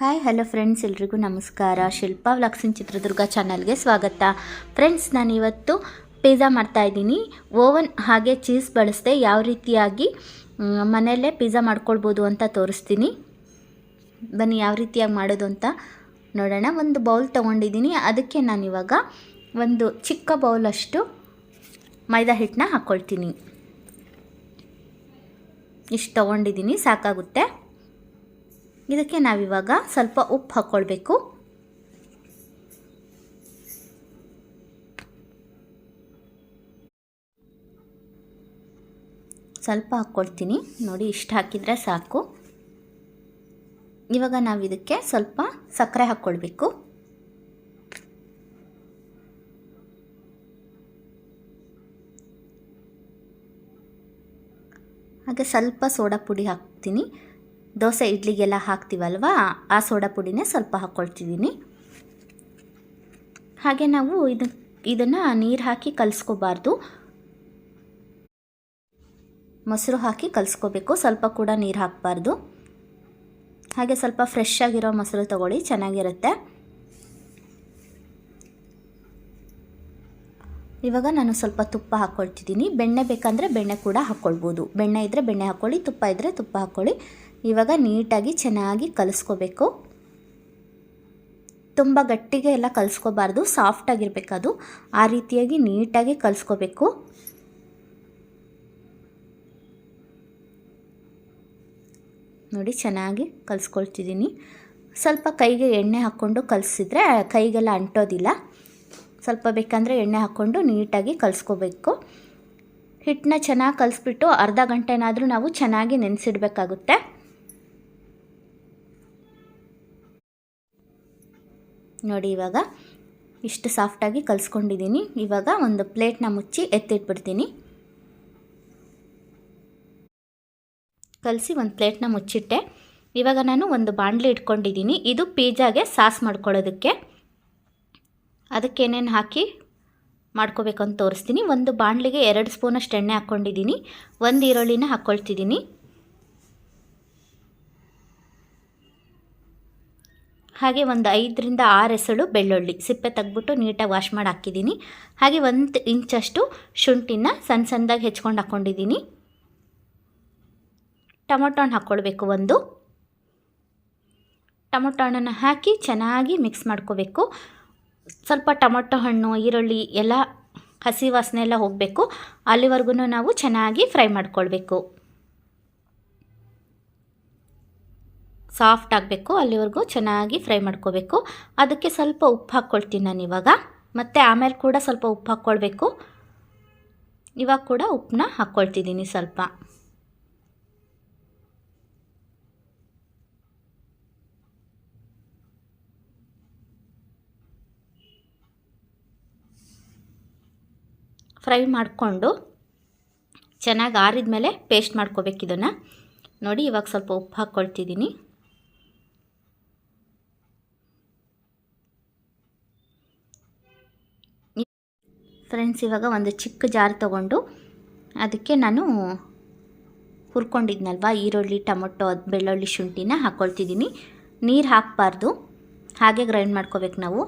Hi hello friends ಎಲ್ರಿಗೂ ನಮಸ್ಕಾರ. ಶಿಲ್ಪಾ ವ್ಲಾಕ್ಸಿನ್ ಚಿತ್ರದುರ್ಗ ಚಾನಲ್ಗೆ ಸ್ವಾಗತ. ಫ್ರೆಂಡ್ಸ್ ನಾನಿವತ್ತು ಪಿಜ್ಜಾ ಮಾಡ್ತಾಯಿದ್ದೀನಿ ಓವನ್ ಹಾಗೆ ಚೀಸ್ ಬಳಸದೆ ಯಾವ ರೀತಿಯಾಗಿ ಮನೆಯಲ್ಲೇ ಪಿಜ್ಜಾ ಮಾಡ್ಕೊಳ್ಬೋದು ಅಂತ ತೋರಿಸ್ತೀನಿ. ಬನ್ನಿ, ಯಾವ ರೀತಿಯಾಗಿ ಮಾಡೋದು ಅಂತ ನೋಡೋಣ. ಒಂದು ಬೌಲ್ ತೊಗೊಂಡಿದ್ದೀನಿ. ಅದಕ್ಕೆ ನಾನಿವಾಗ ಒಂದು ಚಿಕ್ಕ ಬೌಲಷ್ಟು ಮೈದಾ ಹಿಟ್ಟನ್ನ ಹಾಕ್ಕೊಳ್ತೀನಿ ಇಷ್ಟು ತೊಗೊಂಡಿದ್ದೀನಿ. ಸಾಕಾಗುತ್ತೆ. ಇದಕ್ಕೆ ನಾವಿವಾಗ ಸ್ವಲ್ಪ ಉಪ್ಪು ಹಾಕ್ಕೊಳ್ಬೇಕು ಸ್ವಲ್ಪ ಹಾಕ್ಕೊಳ್ತೀನಿ ನೋಡಿ, ಇಷ್ಟು ಹಾಕಿದರೆ ಸಾಕು. ಇವಾಗ ನಾವು ಇದಕ್ಕೆ ಸ್ವಲ್ಪ ಸಕ್ಕರೆ ಹಾಕ್ಕೊಳ್ಬೇಕು ಹಾಗೆ ಸ್ವಲ್ಪ ಸೋಡಾ ಪುಡಿ ಹಾಕ್ತೀನಿ. ದೋಸೆ ಇಡ್ಲಿಗೆಲ್ಲ ಹಾಕ್ತೀವಲ್ವ? ಆ ಸೋಡಾ ಪುಡಿನೇ ಸ್ವಲ್ಪ ಹಾಕ್ಕೊಳ್ತಿದ್ದೀನಿ ಹಾಗೆ ನಾವು ಇದು, ಇದನ್ನು ನೀರು ಹಾಕಿ ಕಲಿಸ್ಕೋಬಾರ್ದು. ಮೊಸರು ಹಾಕಿ ಕಲಿಸ್ಕೋಬೇಕು, ಸ್ವಲ್ಪ ಕೂಡ ನೀರು ಹಾಕಬಾರ್ದು. ಹಾಗೆ ಸ್ವಲ್ಪ ಫ್ರೆಶ್ ಆಗಿರೋ ಮೊಸರು ತಗೊಳ್ಳಿ, ಚೆನ್ನಾಗಿರುತ್ತೆ. ಇವಾಗ ನಾನು ಸ್ವಲ್ಪ ತುಪ್ಪ ಹಾಕ್ಕೊಳ್ತಿದ್ದೀನಿ ಬೆಣ್ಣೆ ಬೇಕಂದರೆ ಬೆಣ್ಣೆ ಕೂಡ ಹಾಕ್ಕೊಳ್ಬೋದು ಬೆಣ್ಣೆ ಇದ್ದರೆ ಬೆಣ್ಣೆ ಹಾಕ್ಕೊಳ್ಳಿ ತುಪ್ಪ ಇದ್ದರೆ ತುಪ್ಪ ಹಾಕ್ಕೊಳ್ಳಿ ಇವಾಗ ನೀಟಾಗಿ ಚೆನ್ನಾಗಿ ಕಲಿಸ್ಕೋಬೇಕು. ತುಂಬ ಗಟ್ಟಿಗೆ ಎಲ್ಲ ಕಲಿಸ್ಕೋಬಾರ್ದು ಸಾಫ್ಟಾಗಿರ್ಬೇಕು ಅದು. ಆ ರೀತಿಯಾಗಿ ನೀಟಾಗಿ ಕಲಿಸ್ಕೋಬೇಕು. ನೋಡಿ ಚೆನ್ನಾಗಿ ಕಲಿಸ್ಕೊಳ್ತಿದ್ದೀನಿ. ಸ್ವಲ್ಪ ಕೈಗೆ ಎಣ್ಣೆ ಹಾಕ್ಕೊಂಡು ಕಲಿಸಿದ್ರೆ ಕೈಗೆಲ್ಲ ಅಂಟೋದಿಲ್ಲ. ಸ್ವಲ್ಪ ಬೇಕಂದರೆ ಎಣ್ಣೆ ಹಾಕ್ಕೊಂಡು ನೀಟಾಗಿ ಕಲಿಸ್ಕೋಬೇಕು. ಹಿಟ್ಟನ್ನ ಚೆನ್ನಾಗಿ ಕಲಿಸ್ಬಿಟ್ಟು ಅರ್ಧ ಗಂಟೆನಾದರೂ ನಾವು ಚೆನ್ನಾಗಿ ನೆನೆಸಿಡ್ಬೇಕಾಗುತ್ತೆ. ನೋಡಿ, ಇವಾಗ ಇಷ್ಟು ಸಾಫ್ಟಾಗಿ ಕಲಿಸ್ಕೊಂಡಿದ್ದೀನಿ. ಇವಾಗ ಒಂದು ಪ್ಲೇಟ್ನ ಮುಚ್ಚಿ ಎತ್ತಿಟ್ಬಿಡ್ತೀನಿ. ಕಲಸಿ ಒಂದು ಪ್ಲೇಟ್ನ ಮುಚ್ಚಿಟ್ಟೆ. ಇವಾಗ ನಾನು ಒಂದು ಬಾಣಲಿ ಇಟ್ಕೊಂಡಿದ್ದೀನಿ. ಇದು ಪೀಜಾಗೆ ಸಾಸ್ ಮಾಡ್ಕೊಳ್ಳೋದಕ್ಕೆ. ಅದಕ್ಕೇನೇನು ಹಾಕಿ ಮಾಡ್ಕೋಬೇಕು ಅಂತ ತೋರಿಸ್ತೀನಿ. ಒಂದು ಬಾಣಲಿಗೆ ಎರಡು ಸ್ಪೂನಷ್ಟು ಎಣ್ಣೆ ಹಾಕ್ಕೊಂಡಿದ್ದೀನಿ. ಒಂದು ಈರುಳ್ಳಿನ ಹಾಕ್ಕೊಳ್ತಿದ್ದೀನಿ. ಹಾಗೆ ಒಂದು ಐದರಿಂದ ಆರು ಎಸಳು ಬೆಳ್ಳುಳ್ಳಿ. ಸಿಪ್ಪೆ ತೆಗ್ಬಿಟ್ಟು ನೀಟಾಗಿ ವಾಶ್ ಮಾಡಿ ಹಾಕಿದ್ದೀನಿ. ಹಾಗೆ ಒಂದು ಇಂಚಷ್ಟು ಶುಂಠಿನ ಸಣ್ಣ ಸಣ್ಣದಾಗಿ ಹೆಚ್ಕೊಂಡು ಹಾಕ್ಕೊಂಡಿದ್ದೀನಿ ಟೊಮೊಟೊ ಹಣ್ಣು ಹಾಕ್ಕೊಳ್ಬೇಕು ಒಂದು. ಟೊಮೊಟೊ ಹಣ್ಣನ್ನು ಹಾಕಿ ಚೆನ್ನಾಗಿ ಮಿಕ್ಸ್ ಮಾಡ್ಕೋಬೇಕು. ಸ್ವಲ್ಪ ಟೊಮೊಟೊ ಹಣ್ಣು, ಈರುಳ್ಳಿ ಎಲ್ಲ ಹಸಿ ವಾಸನೆ ಎಲ್ಲ ಹೋಗಬೇಕು. ಅಲ್ಲಿವರೆಗೂ ನಾವು ಚೆನ್ನಾಗಿ ಫ್ರೈ ಮಾಡ್ಕೊಳ್ಬೇಕು. ಸಾಫ್ಟ್ ಆಗಬೇಕು, ಅಲ್ಲಿವರೆಗೂ ಚೆನ್ನಾಗಿ ಫ್ರೈ ಮಾಡ್ಕೋಬೇಕು. ಅದಕ್ಕೆ ಸ್ವಲ್ಪ ಉಪ್ಪು ಹಾಕ್ಕೊಳ್ತೀನಿ ನಾನು ಇವಾಗ. ಮತ್ತು ಆಮೇಲೆ ಕೂಡ ಸ್ವಲ್ಪ ಉಪ್ಪು ಹಾಕ್ಕೊಳ್ಬೇಕು. ಇವಾಗ ಕೂಡ ಉಪ್ಪನ್ನ ಹಾಕ್ಕೊಳ್ತಿದ್ದೀನಿ ಸ್ವಲ್ಪ. ಫ್ರೈ ಮಾಡಿಕೊಂಡು ಚೆನ್ನಾಗಿ ಆರಿದ ಮೇಲೆ ಪೇಸ್ಟ್ ಮಾಡ್ಕೋಬೇಕು ಇದನ್ನು. ನೋಡಿ ಇವಾಗ ಸ್ವಲ್ಪ ಉಪ್ಪು ಹಾಕ್ಕೊಳ್ತಿದ್ದೀನಿ. ಫ್ರೆಂಡ್ಸ್ ಇವಾಗ ಒಂದು ಚಿಕ್ಕ ಜಾರ್ ತಗೊಂಡು ಅದಕ್ಕೆ ನಾನು ಹುರ್ಕೊಂಡಿದ್ನಲ್ವ? ಈರುಳ್ಳಿ, ಟೊಮೊಟೊ ಬೆಳ್ಳುಳ್ಳಿ ಶುಂಠಿನ ಹಾಕ್ಕೊಳ್ತಿದ್ದೀನಿ ನೀರು ಹಾಕಬಾರ್ದು. ಹಾಗೆ ಗ್ರೈಂಡ್ ಮಾಡ್ಕೋಬೇಕು ನಾವು.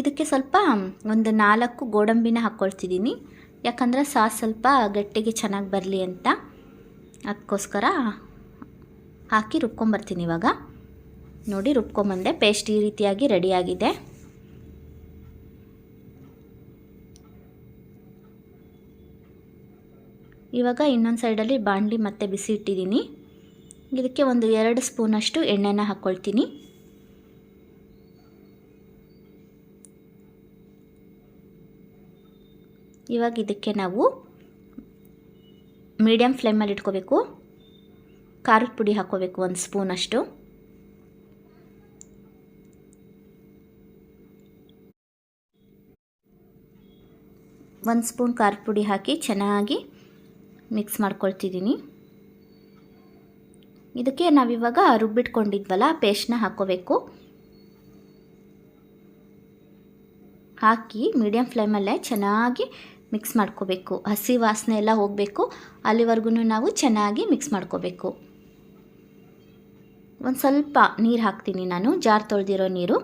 ಇದಕ್ಕೆ ಸ್ವಲ್ಪ ಒಂದು ನಾಲ್ಕು ಗೋಡಂಬಿನ ಹಾಕ್ಕೊಳ್ತಿದ್ದೀನಿ ಯಾಕಂದರೆ ಸಾಸ್ ಸ್ವಲ್ಪ ಗಟ್ಟಿಗೆ ಚೆನ್ನಾಗಿ ಬರಲಿ ಅಂತ. ಅದಕ್ಕೋಸ್ಕರ ಹಾಕಿ ರುಬ್ಕೊಂಬರ್ತೀನಿ ಇವಾಗ. ನೋಡಿ, ರುಬ್ಕೊಂಬಂದೆ ಪೇಸ್ಟ್ ಈ ರೀತಿಯಾಗಿ ರೆಡಿಯಾಗಿದೆ ಇವಾಗ ಇನ್ನೊಂದು ಸೈಡಲ್ಲಿ ಬಾಣಲಿ ಮತ್ತೆ ಬಿಸಿ ಇಟ್ಟಿದ್ದೀನಿ. ಇದಕ್ಕೆ ಒಂದು ಎರಡು ಸ್ಪೂನಷ್ಟು ಎಣ್ಣೆನ ಹಾಕ್ಕೊಳ್ತೀನಿ ಇವಾಗ ಇದಕ್ಕೆ ನಾವು ಮೀಡಿಯಮ್ ಫ್ಲೇಮಲ್ಲಿ ಇಟ್ಕೋಬೇಕು. ಖಾರದ ಪುಡಿ ಹಾಕ್ಕೋಬೇಕು ಒಂದು ಸ್ಪೂನಷ್ಟು. ಒಂದು ಸ್ಪೂನ್ ಖಾರದ ಪುಡಿ ಹಾಕಿ ಚೆನ್ನಾಗಿ ಮಿಕ್ಸ್ ಮಾಡ್ಕೊಳ್ತಿದ್ದೀನಿ. ಇದಕ್ಕೆ ನಾವಿವಾಗ ರುಬ್ಬಿಟ್ಕೊಂಡಿದ್ವಲ್ಲ, ಪೇಸ್ಟ್ನ ಹಾಕ್ಕೋಬೇಕು ಹಾಕಿ ಮೀಡಿಯಮ್ ಫ್ಲೇಮಲ್ಲೇ ಚೆನ್ನಾಗಿ ಮಿಕ್ಸ್ ಮಾಡ್ಕೋಬೇಕು. ಹಸಿ ವಾಸನೆ ಎಲ್ಲ ಹೋಗಬೇಕು. ಅಲ್ಲಿವರೆಗೂ ನಾವು ಚೆನ್ನಾಗಿ ಮಿಕ್ಸ್ ಮಾಡ್ಕೋಬೇಕು. ಒಂದು ಸ್ವಲ್ಪ ನೀರು ಹಾಕ್ತೀನಿ ನಾನು, ಜಾರ್ ತೊಳೆದಿರೋ ನೀರು.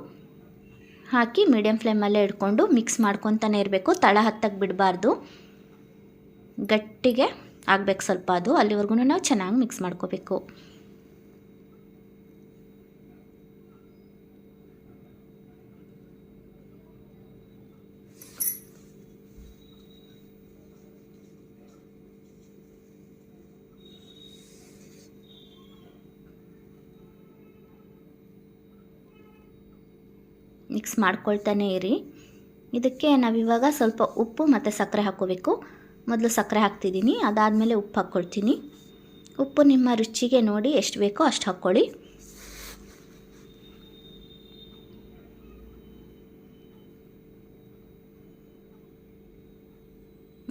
ಹಾಕಿ ಮೀಡಿಯಮ್ ಫ್ಲೇಮಲ್ಲೇ ಇಟ್ಕೊಂಡು ಮಿಕ್ಸ್ ಮಾಡ್ಕೊತಾನೆ ಇರಬೇಕು. ತಳ ಹತ್ತಕ್ಕೆ ಬಿಡಬಾರ್ದು. ಗಟ್ಟಿಗೆ ಆಗಬೇಕು ಸ್ವಲ್ಪ ಅದು ಅಲ್ಲಿವರೆಗೂ ನಾವು ಚೆನ್ನಾಗಿ ಮಿಕ್ಸ್ ಮಾಡ್ಕೋಬೇಕು. ಮಿಕ್ಸ್ ಮಾಡ್ಕೊಳ್ತಾನೆ ಇರಿ. ಇದಕ್ಕೆ ನಾವಿವಾಗ ಸ್ವಲ್ಪ ಉಪ್ಪು ಮತ್ತು ಸಕ್ಕರೆ ಹಾಕ್ಕೋಬೇಕು. ಮೊದಲು ಸಕ್ಕರೆ ಹಾಕ್ತಿದ್ದೀನಿ, ಅದಾದಮೇಲೆ ಉಪ್ಪು ಹಾಕ್ಕೊಳ್ತೀನಿ. ಉಪ್ಪು ನಿಮ್ಮ ರುಚಿಗೆ ನೋಡಿ ಎಷ್ಟು ಬೇಕೋ ಅಷ್ಟು ಹಾಕ್ಕೊಳ್ಳಿ.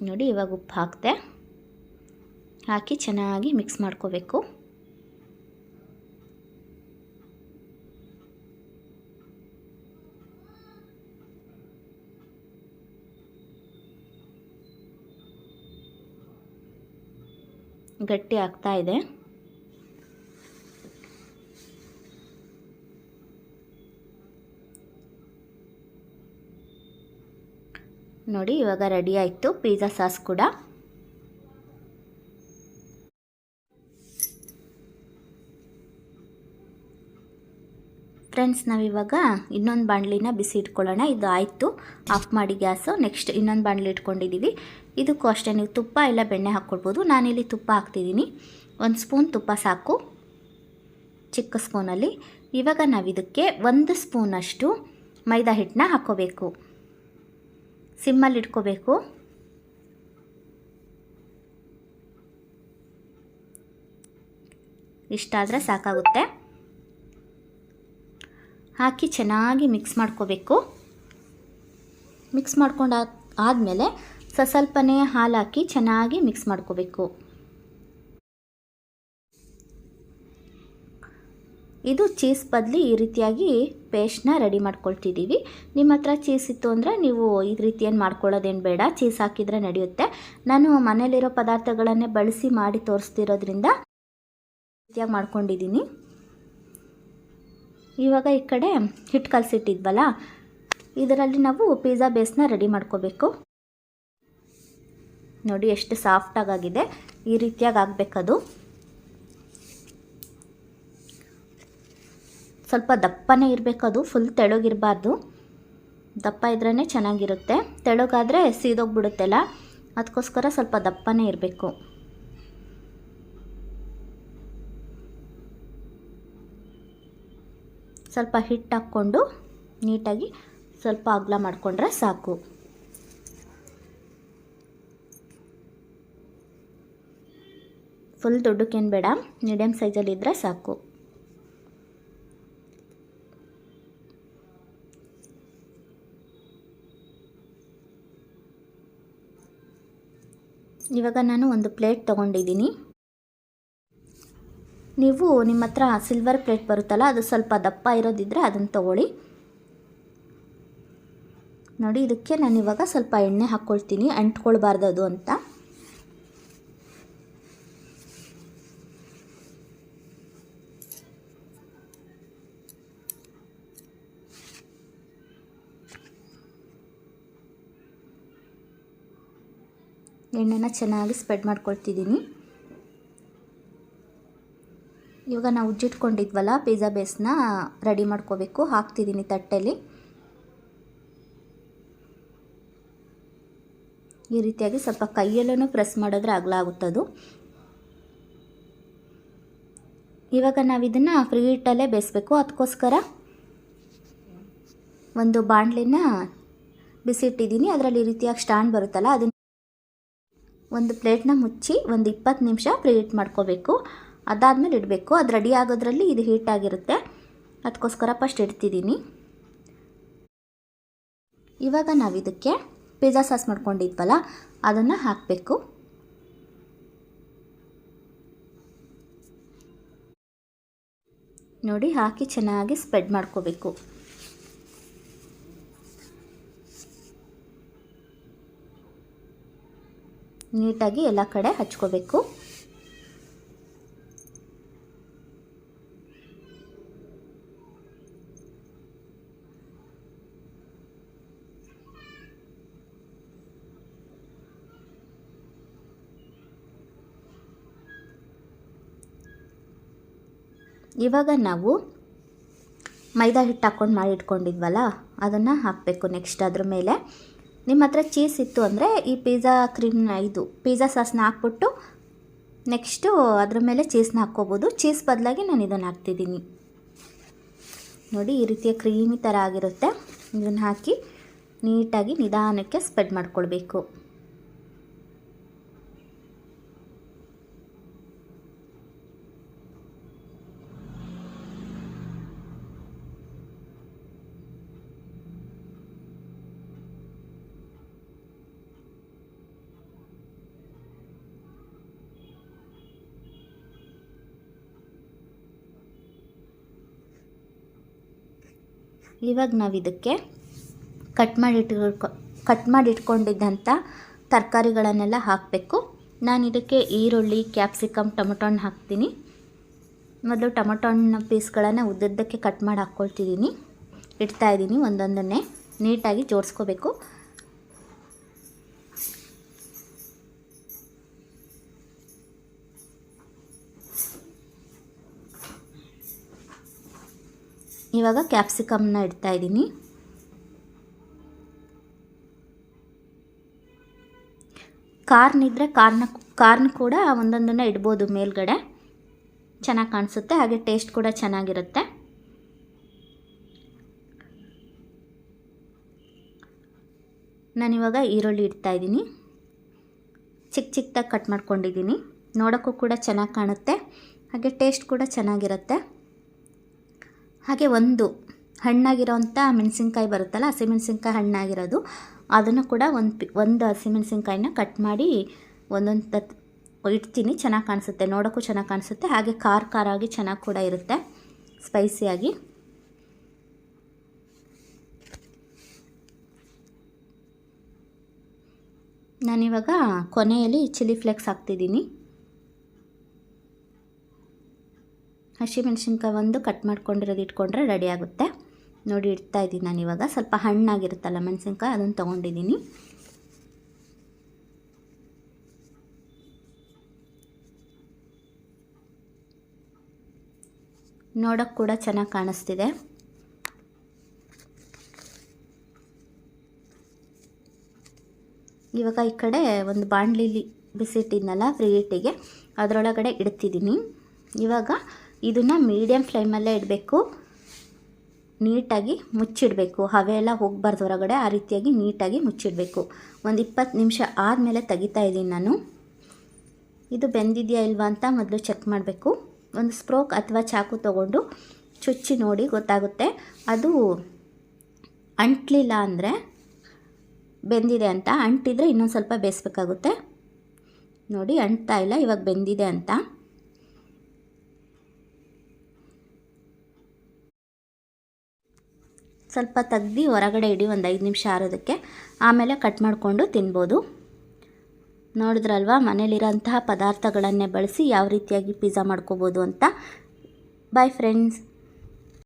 ನೋಡಿ ಇವಾಗ ಉಪ್ಪು ಹಾಕಿದೆ, ಹಾಕಿ ಚೆನ್ನಾಗಿ ಮಿಕ್ಸ್ ಮಾಡ್ಕೋಬೇಕು. ಗಟ್ಟಿ ಆಗ್ತಾ ಇದೆ. ನೋಡಿ ಇವಾಗ ರೆಡಿ ಆಯಿತು. ಪಿಜ್ಜಾ ಸಾಸ್ ಕೂಡ. ಫ್ರೆಂಡ್ಸ್ ನಾವಿವಾಗ ಇನ್ನೊಂದು ಬಾಣಲಿನ ಬಿಸಿ ಇಟ್ಕೊಳ್ಳೋಣ. ಇದು ಆಯಿತು. ಆಫ್ ಮಾಡಿ ಗ್ಯಾಸು. ನೆಕ್ಸ್ಟ್ ಇನ್ನೊಂದು ಬಾಣಲಿ ಇಟ್ಕೊಂಡಿದ್ದೀವಿ ಇದಕ್ಕೂ ಅಷ್ಟೇ, ನೀವು ತುಪ್ಪ ಇಲ್ಲ ಬೆಣ್ಣೆ ಹಾಕ್ಕೊಳ್ಬೋದು. ನಾನಿಲ್ಲಿ ತುಪ್ಪ ಹಾಕ್ತಿದ್ದೀನಿ. ಒಂದು ಸ್ಪೂನ್ ತುಪ್ಪ ಸಾಕು. ಚಿಕ್ಕ ಸ್ಪೂನಲ್ಲಿ. ಇವಾಗ ನಾವು ಇದಕ್ಕೆ ಒಂದು ಸ್ಪೂನಷ್ಟು ಮೈದಾ ಹಿಟ್ಟನ್ನ ಹಾಕ್ಕೋಬೇಕು. ಸಿಮ್ಮಲ್ಲಿ ಇಟ್ಕೋಬೇಕು. ಇಷ್ಟಾದರೆ ಸಾಕಾಗುತ್ತೆ. ಹಾಕಿ ಚೆನ್ನಾಗಿ ಮಿಕ್ಸ್ ಮಾಡ್ಕೋಬೇಕು. ಮಿಕ್ಸ್ ಮಾಡ್ಕೊಂಡು ಆದಮೇಲೆ ಸ ಸ್ವಲ್ಪನೇ ಹಾಲು ಹಾಕಿ ಚೆನ್ನಾಗಿ ಮಿಕ್ಸ್ ಮಾಡ್ಕೋಬೇಕು. ಇದು ಚೀಸ್ ಬದಲಿ ಈ ರೀತಿಯಾಗಿ ಪೇಸ್ಟ್ನ ರೆಡಿ ಮಾಡ್ಕೊಳ್ತಿದ್ದೀವಿ. ನಿಮ್ಮ ಹತ್ರ ಚೀಸ್ ಇತ್ತು ಅಂದರೆ ನೀವು ಈ ರೀತಿ ಏನು ಮಾಡ್ಕೊಳ್ಳೋದೇನು ಬೇಡ. ಚೀಸ್ ಹಾಕಿದರೆ ನಡೆಯುತ್ತೆ. ನಾನು ಮನೇಲಿರೋ ಪದಾರ್ಥಗಳನ್ನೇ ಬಳಸಿ ಮಾಡಿ ತೋರಿಸ್ತಿರೋದ್ರಿಂದ ರೀತಿಯಾಗಿ ಮಾಡ್ಕೊಂಡಿದ್ದೀನಿ. ಇವಾಗ ಈ ಕಡೆ ಹಿಟ್ಟು ಕಲಸಿಟ್ಟಿದ್ವಲ್ಲ, ಇದರಲ್ಲಿ ನಾವು ಪಿಜ್ಜಾ ಬೇಸ್ನ ರೆಡಿ ಮಾಡ್ಕೋಬೇಕು. ನೋಡಿ ಎಷ್ಟು ಸಾಫ್ಟಾಗಾಗಿದೆ ಈ ರೀತಿಯಾಗಿ ಆಗಬೇಕದು. ಸ್ವಲ್ಪ ದಪ್ಪನೇ ಇರಬೇಕದು ಫುಲ್ ತೆಳಗಿರಬಾರ್ದು. ದಪ್ಪ ಇದ್ರೇ ಚೆನ್ನಾಗಿರುತ್ತೆ. ತೆಳಗಾದರೆ ಸೀದೋಗ್ಬಿಡುತ್ತೆಲ್ಲ ಅದಕ್ಕೋಸ್ಕರ ಸ್ವಲ್ಪ ದಪ್ಪನೇ ಇರಬೇಕು. ಸ್ವಲ್ಪ ಹಿಟ್ಟು ಹಾಕ್ಕೊಂಡು ನೀಟಾಗಿ ಸ್ವಲ್ಪ ಅಗಲ ಮಾಡಿಕೊಂಡ್ರೆ ಸಾಕು. ಫುಲ್ ದೊಡ್ಡಕ್ಕೇನು ಬೇಡ ಮಿಡಿಯಮ್ ಸೈಜಲ್ಲಿ ಇದ್ದರೆ ಸಾಕು. ಇವಾಗ ನಾನು ಒಂದು ಪ್ಲೇಟ್ ತೊಗೊಂಡಿದ್ದೀನಿ. ನೀವು ನಿಮ್ಮ ಹತ್ರ ಸಿಲ್ವರ್ ಪ್ಲೇಟ್ ಬರುತ್ತಲ್ಲ, ಅದು ಸ್ವಲ್ಪ ದಪ್ಪ ಇರೋದಿದ್ದರೆ ಅದನ್ನು ತಗೊಳ್ಳಿ. ನೋಡಿ, ಇದಕ್ಕೆ ನಾನು ಇವಾಗ ಸ್ವಲ್ಪ ಎಣ್ಣೆ ಹಾಕ್ಕೊಳ್ತೀನಿ ಅಂಟ್ಕೊಳ್ಬಾರ್ದು ಅಂತ. ಎಣ್ಣೆನ ಚೆನ್ನಾಗಿ ಸ್ಪ್ರೆಡ್ ಮಾಡ್ಕೊಳ್ತಿದ್ದೀನಿ. ಇವಾಗ ನಾವು ಉಜ್ಜಿಟ್ಕೊಂಡಿದ್ವಲ್ಲ ಪಿಜ್ಜಾ ಬೇಸ್ನ ರೆಡಿ ಮಾಡ್ಕೋಬೇಕು. ಹಾಕ್ತಿದ್ದೀನಿ ತಟ್ಟೆಲಿ. ಈ ರೀತಿಯಾಗಿ ಸ್ವಲ್ಪ ಕೈಯಲ್ಲೂ ಪ್ರೆಸ್ ಮಾಡಿದ್ರೆ ಅಗಲ ಆಗುತ್ತದು. ಇವಾಗ ನಾವು ಇದನ್ನು ಫ್ರೀ ಹಿಟ್ಟಲ್ಲೇ ಬೇಯಿಸ್ಬೇಕು. ಅದಕ್ಕೋಸ್ಕರ ಒಂದು ಬಾಣಲಿನ ಬಿಸಿಟ್ಟಿದ್ದೀನಿ ಅದರಲ್ಲಿ ಈ ರೀತಿಯಾಗಿ ಸ್ಟ್ಯಾಂಡ್ ಬರುತ್ತಲ್ಲ, ಅದನ್ನು ಒಂದು ಪ್ಲೇಟ್ನ ಮುಚ್ಚಿ ಒಂದು ಇಪ್ಪತ್ತು ನಿಮಿಷ ಫ್ರೀ ಹಿಟ್ ಮಾಡ್ಕೋಬೇಕು ಅದಾದಮೇಲೆ ಇಡಬೇಕು. ಅದು ರೆಡಿ ಆಗೋದ್ರಲ್ಲಿ ಇದು ಹೀಟಾಗಿರುತ್ತೆ ಅದಕ್ಕೋಸ್ಕರ ಫಸ್ಟ್ ಇಡ್ತಿದ್ದೀನಿ. ಇವಾಗ ನಾವು ಇದಕ್ಕೆ ಪಿಜ್ಜಾ ಸಾಸ್ ಮಾಡ್ಕೊಂಡಿದ್ವಲ್ಲ, ಅದನ್ನು ಹಾಕಬೇಕು. ನೋಡಿ, ಹಾಕಿ ಚೆನ್ನಾಗಿ ಸ್ಪ್ರೆಡ್ ಮಾಡ್ಕೋಬೇಕು. ನೀಟಾಗಿ ಎಲ್ಲ ಕಡೆ ಹಚ್ಕೋಬೇಕು. ಇವಾಗ ನಾವು ಮೈದಾ ಹಿಟ್ಟು ಹಾಕ್ಕೊಂಡು ಮಾಡಿ ಇಟ್ಕೊಂಡಿದ್ವಲ್ಲ, ಅದನ್ನು ಹಾಕಬೇಕು ನೆಕ್ಸ್ಟ್ ಅದ್ರ ಮೇಲೆ. ನಿಮ್ಮ ಹತ್ರ ಚೀಸ್ ಇತ್ತು ಅಂದರೆ ಈ ಪಿಜ್ಜಾ ಕ್ರೀಮ್ನ ಇದು ಪಿಜ್ಜಾ ಸಾಸ್ನ ಹಾಕ್ಬಿಟ್ಟು ನೆಕ್ಸ್ಟು ಅದ್ರ ಮೇಲೆ ಚೀಸ್ನ ಹಾಕ್ಕೋಬೋದು. ಚೀಸ್ ಬದಲಾಗಿ ನಾನು ಇದನ್ನು ಹಾಕ್ತಿದ್ದೀನಿ. ನೋಡಿ, ಈ ರೀತಿಯ ಕ್ರೀಮಿ ಥರ ಆಗಿರುತ್ತೆ. ಇದನ್ನು ಹಾಕಿ ನೀಟಾಗಿ ನಿಧಾನಕ್ಕೆ ಸ್ಪ್ರೆಡ್ ಮಾಡ್ಕೊಳ್ಬೇಕು. ಇವಾಗ ನಾವು ಇದಕ್ಕೆ ಕಟ್ ಮಾಡಿಟ್ಕೊ ಕಟ್ ಮಾಡಿ ಇಟ್ಕೊಂಡಿದ್ದಂಥ ತರಕಾರಿಗಳನ್ನೆಲ್ಲ ಹಾಕಬೇಕು. ನಾನು ಇದಕ್ಕೆ ಈರುಳ್ಳಿ ಕ್ಯಾಪ್ಸಿಕಮ್ ಟೊಮೊಟೊ ಹಣ್ಣು ಹಾಕ್ತೀನಿ. ಮೊದಲು ಟೊಮೊಟೊ ಹಣ್ಣು ಪೀಸ್ಗಳನ್ನು ಉದ್ದದ್ದಕ್ಕೆ ಕಟ್ ಮಾಡಿ ಹಾಕ್ಕೊಳ್ತಿದ್ದೀನಿ ಇಡ್ತಾ ಇದ್ದೀನಿ ಒಂದೊಂದನ್ನೇ. ನೀಟಾಗಿ ಜೋಡಿಸ್ಕೋಬೇಕು. ಇವಾಗ ಕ್ಯಾಪ್ಸಿಕಮ್ನ ಇಡ್ತಾ ಇದ್ದೀನಿ. ಕಾರ್ನಿದ್ರೆ ಕಾರ್ನ, ಕಾರ್ನ್ ಕೂಡ ಒಂದೊಂದನ್ನು ಇಡ್ಬೋದು ಮೇಲ್ಗಡೆ. ಚೆನ್ನಾಗಿ ಕಾಣಿಸುತ್ತೆ, ಹಾಗೆ ಟೇಸ್ಟ್ ಕೂಡ ಚೆನ್ನಾಗಿರುತ್ತೆ. ನಾನಿವಾಗ ಈರುಳ್ಳಿ ಇಡ್ತಾ ಇದ್ದೀನಿ. ಚಿಕ್ಕ ಚಿಕ್ಕದಾಗಿ ಕಟ್ ಮಾಡ್ಕೊಂಡಿದ್ದೀನಿ. ನೋಡೋಕ್ಕೂ ಕೂಡ ಚೆನ್ನಾಗಿ ಕಾಣುತ್ತೆ, ಹಾಗೆ ಟೇಸ್ಟ್ ಕೂಡ ಚೆನ್ನಾಗಿರುತ್ತೆ. ಹಾಗೆ ಒಂದು ಹಣ್ಣಾಗಿರೋಂಥ ಮೆಣಸಿನ್ಕಾಯಿ ಬರುತ್ತಲ್ಲ ಹಸಿಮೆಣಸಿನ್ಕಾಯಿ ಹಣ್ಣಾಗಿರೋದು, ಅದನ್ನು ಕೂಡ ಒಂದು ಪಿ, ಒಂದು ಹಸಿಮೆಣಸಿನ್ಕಾಯಿನ ಕಟ್ ಮಾಡಿ ಒಂದೊಂದು ತತ್ ಇಡ್ತೀನಿ, ಚೆನ್ನಾಗಿ ಕಾಣಿಸುತ್ತೆ, ನೋಡೋಕ್ಕೂ ಚೆನ್ನಾಗಿ ಕಾಣಿಸುತ್ತೆ, ಹಾಗೆ ಖಾರ ಖಾರ ಆಗಿ ಚೆನ್ನಾಗಿ ಕೂಡ ಇರುತ್ತೆ, ಸ್ಪೈಸಿಯಾಗಿ. ನಾನಿವಾಗ ಕೊನೆಯಲ್ಲಿ ಚಿಲ್ಲಿ ಫ್ಲೇಕ್ಸ್ ಹಾಕ್ತಿದ್ದೀನಿ. ಹಸಿಮೆಣ್ಸಿನ್ಕಾಯಿ ಒಂದು ಕಟ್ ಮಾಡ್ಕೊಂಡಿರೋದು ಇಟ್ಕೊಂಡ್ರೆ ರೆಡಿ ಆಗುತ್ತೆ. ನೋಡಿ, ಇಡ್ತಾ ಇದ್ದೀನಿ ನಾನು ಇವಾಗ. ಸ್ವಲ್ಪ ಹಣ್ಣಾಗಿರುತ್ತಲ್ಲ ಮೆಣಸಿನ್ಕಾಯಿ, ಅದನ್ನು ತೊಗೊಂಡಿದ್ದೀನಿ. ನೋಡೋಕ್ಕೆ ಕೂಡ ಚೆನ್ನಾಗಿ ಕಾಣಿಸ್ತಿದೆ. ಇವಾಗ ಈ ಕಡೆ ಒಂದು ಬಾಣಲಿಲಿ ಬಿಸಿಟ್ಟಿದ್ನಲ್ಲ ಫ್ರೀ ಇಟ್ಟಿಗೆ ಅದರೊಳಗಡೆ ಇಡ್ತಿದ್ದೀನಿ. ಇವಾಗ ಇದನ್ನು ಮೀಡಿಯಮ್ ಫ್ಲೇಮಲ್ಲೇ ಇಡಬೇಕು. ನೀಟಾಗಿ ಮುಚ್ಚಿಡಬೇಕು. ಹವೆ ಎಲ್ಲ ಹೋಗಬಾರ್ದು ಹೊರಗಡೆ. ಆ ರೀತಿಯಾಗಿ ನೀಟಾಗಿ ಮುಚ್ಚಿಡಬೇಕು. ಒಂದು ಇಪ್ಪತ್ತು ನಿಮಿಷ ಆದಮೇಲೆ ತೆಗಿತಾ ಇದ್ದೀನಿ ನಾನು. ಇದು ಬೆಂದಿದೆಯಾ ಇಲ್ವಾ ಅಂತ ಮೊದಲು ಚೆಕ್ ಮಾಡಬೇಕು. ಒಂದು ಸ್ಪ್ರೋಕ್ ಅಥವಾ ಚಾಕು ತೊಗೊಂಡು ಚುಚ್ಚಿ ನೋಡಿ ಗೊತ್ತಾಗುತ್ತೆ. ಅದು ಅಂಟ್ಲಿಲ್ಲ ಅಂದರೆ ಬೆಂದಿದೆ ಅಂತ. ಅಂಟಿದ್ರೆ ಇನ್ನೊಂದು ಸ್ವಲ್ಪ ಬೇಯಿಸ್ಬೇಕಾಗುತ್ತೆ. ನೋಡಿ, ಅಂಟ್ತಾ ಇಲ್ಲ. ಇವಾಗ ಬೆಂದಿದೆ ಅಂತ. ಸ್ವಲ್ಪ ತೆಗ್ದು ಹೊರಗಡೆ ಇಡಿ ಒಂದು ಐದು ನಿಮಿಷ ಆರೋದಕ್ಕೆ. ಆಮೇಲೆ ಕಟ್ ಮಾಡಿಕೊಂಡು ತಿನ್ಬೋದು. ನೋಡಿದ್ರಲ್ವ, ಮನೇಲಿರೋಂತಹ ಪದಾರ್ಥಗಳನ್ನೇ ಬಳಸಿ ಯಾವ ರೀತಿಯಾಗಿ ಪಿಜ್ಜಾ ಮಾಡ್ಕೋಬೋದು ಅಂತ. Bye friends